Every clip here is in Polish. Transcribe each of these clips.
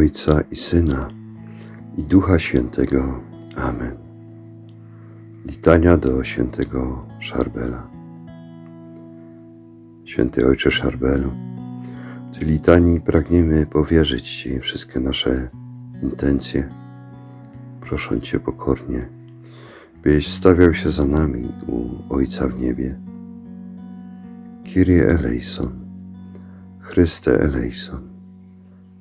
Ojca i Syna i Ducha Świętego. Amen. Litania do świętego Szarbela. Święty Ojcze Szarbelu, w tej litanii pragniemy powierzyć Ci wszystkie nasze intencje. Proszę Cię pokornie, byś stawiał się za nami u Ojca w niebie. Kyrie eleison, Chryste eleison,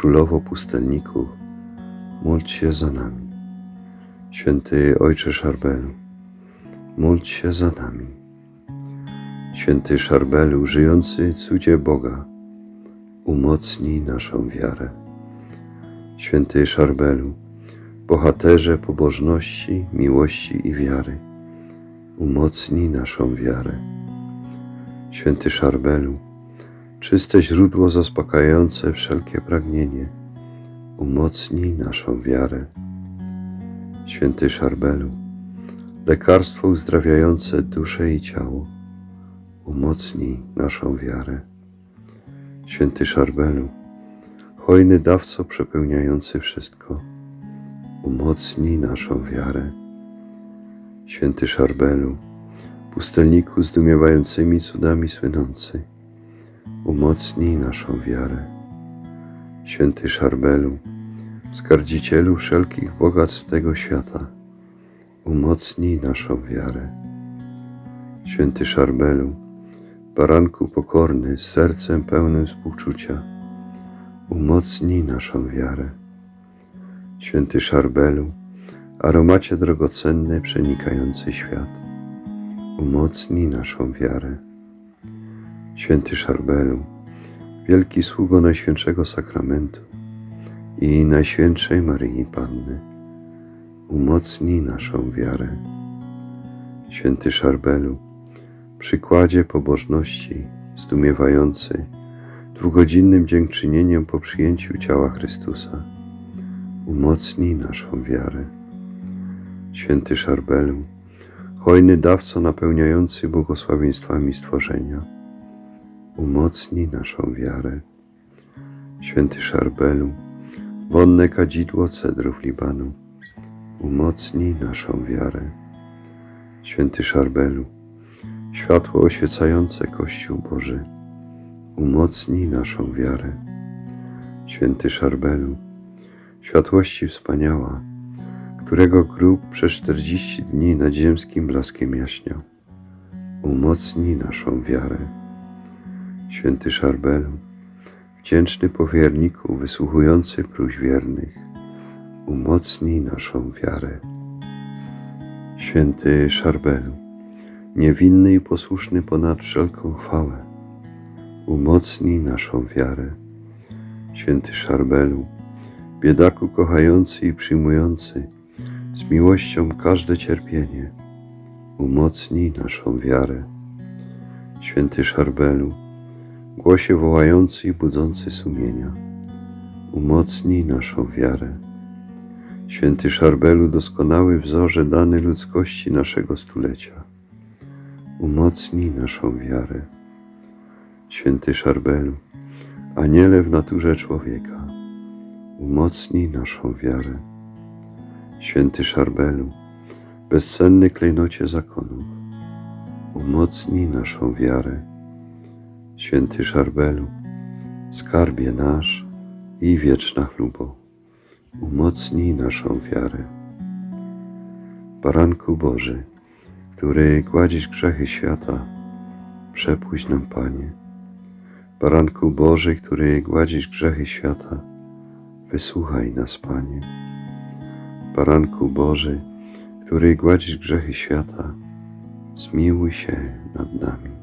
Królowo Pustelników, módl się za nami. Święty Ojcze Szarbelu, módl się za nami. Święty Szarbelu, żyjący cudzie Boga, umocnij naszą wiarę. Święty Szarbelu, bohaterze pobożności, miłości i wiary, umocnij naszą wiarę. Święty Szarbelu, czyste źródło zaspokajające wszelkie pragnienie, umocnij naszą wiarę. Święty Szarbelu, lekarstwo uzdrawiające duszę i ciało, umocnij naszą wiarę. Święty Szarbelu, hojny dawco przepełniający wszystko, umocnij naszą wiarę. Święty Szarbelu, pustelniku zdumiewającymi cudami słynący, umocnij naszą wiarę. Święty Szarbelu, wskardzicielu wszelkich bogactw tego świata, umocnij naszą wiarę. Święty Szarbelu, baranku pokorny, z sercem pełnym współczucia, umocnij naszą wiarę. Święty Szarbelu, aromacie drogocenny, przenikający świat, umocnij naszą wiarę. Święty Szarbelu, wielki sługo Najświętszego Sakramentu i Najświętszej Maryi Panny, umocnij naszą wiarę. Święty Szarbelu, przykładzie pobożności, zdumiewający dwugodzinnym dziękczynieniem po przyjęciu ciała Chrystusa, umocnij naszą wiarę. Święty Szarbelu, hojny dawco napełniający błogosławieństwami stworzenia, umocnij naszą wiarę. Święty Szarbelu, wonne kadzidło cedrów Libanu, umocnij naszą wiarę. Święty Szarbelu, światło oświecające Kościół Boży, umocnij naszą wiarę. Święty Szarbelu, światłości wspaniała, którego grób przez czterdzieści dni nad ziemskim blaskiem jaśniał, umocnij naszą wiarę. Święty Szarbelu, wdzięczny powierniku wysłuchujący próśb wiernych, umocnij naszą wiarę. Święty Szarbelu, niewinny i posłuszny ponad wszelką chwałę, umocnij naszą wiarę. Święty Szarbelu, biedaku kochający i przyjmujący z miłością każde cierpienie, umocnij naszą wiarę. Święty Szarbelu, głosie wołający i budzący sumienia, umocnij naszą wiarę. Święty Szarbelu, doskonały wzorze dany ludzkości naszego stulecia, umocnij naszą wiarę. Święty Szarbelu, aniele w naturze człowieka, umocnij naszą wiarę. Święty Szarbelu, bezcenny klejnocie zakonów, umocnij naszą wiarę. Święty Szarbelu, skarbie nasz i wieczna chlubo, umocnij naszą wiarę. Baranku Boży, który gładzisz grzechy świata, przepuść nam, Panie. Baranku Boży, który gładzisz grzechy świata, wysłuchaj nas, Panie. Baranku Boży, który gładzisz grzechy świata, zmiłuj się nad nami.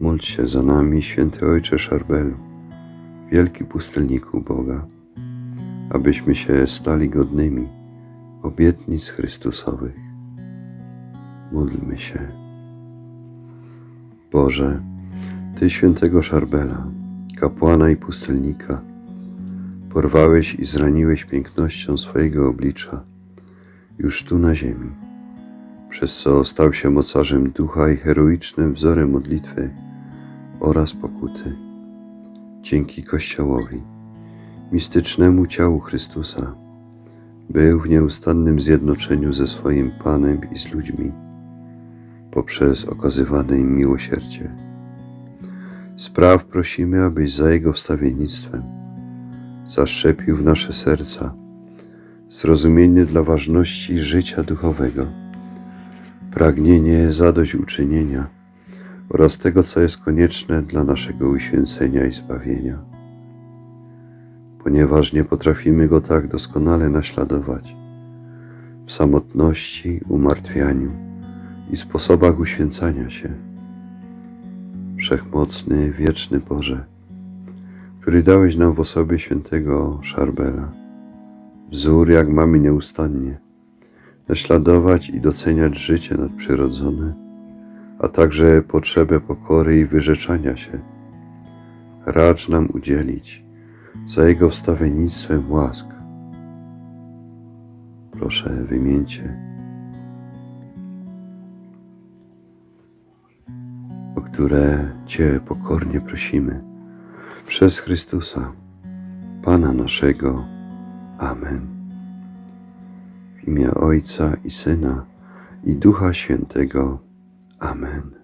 Módl się za nami, święty Ojcze Szarbelu, wielki pustelniku Boga. abyśmy się stali godnymi obietnic Chrystusowych. Módlmy się. Boże, Ty świętego Szarbela, kapłana i pustelnika, porwałeś i zraniłeś pięknością swojego oblicza już tu na ziemi, przez co stał się mocarzem ducha i heroicznym wzorem modlitwy oraz pokuty. Dzięki Kościołowi, mistycznemu ciału Chrystusa, był w nieustannym zjednoczeniu ze swoim Panem i z ludźmi poprzez okazywane im miłosierdzie. Spraw prosimy, abyś za Jego wstawiennictwem zaszczepił w nasze serca zrozumienie dla ważności życia duchowego, pragnienie zadośćuczynienia oraz tego, co jest konieczne dla naszego uświęcenia i zbawienia. Ponieważ nie potrafimy Go tak doskonale naśladować w samotności, umartwianiu i sposobach uświęcania się. Wszechmocny, wieczny Boże, który dałeś nam w osobie świętego Szarbela, wzór, jak mamy nieustannie naśladować i doceniać życie nadprzyrodzone, a także potrzebę pokory i wyrzeczania się. Racz nam udzielić za Jego wstawiennictwem łask. Proszę, wymieńcie, o które Cię pokornie prosimy, przez Chrystusa, Pana naszego. Amen. W imię Ojca i Syna i Ducha Świętego. Amen.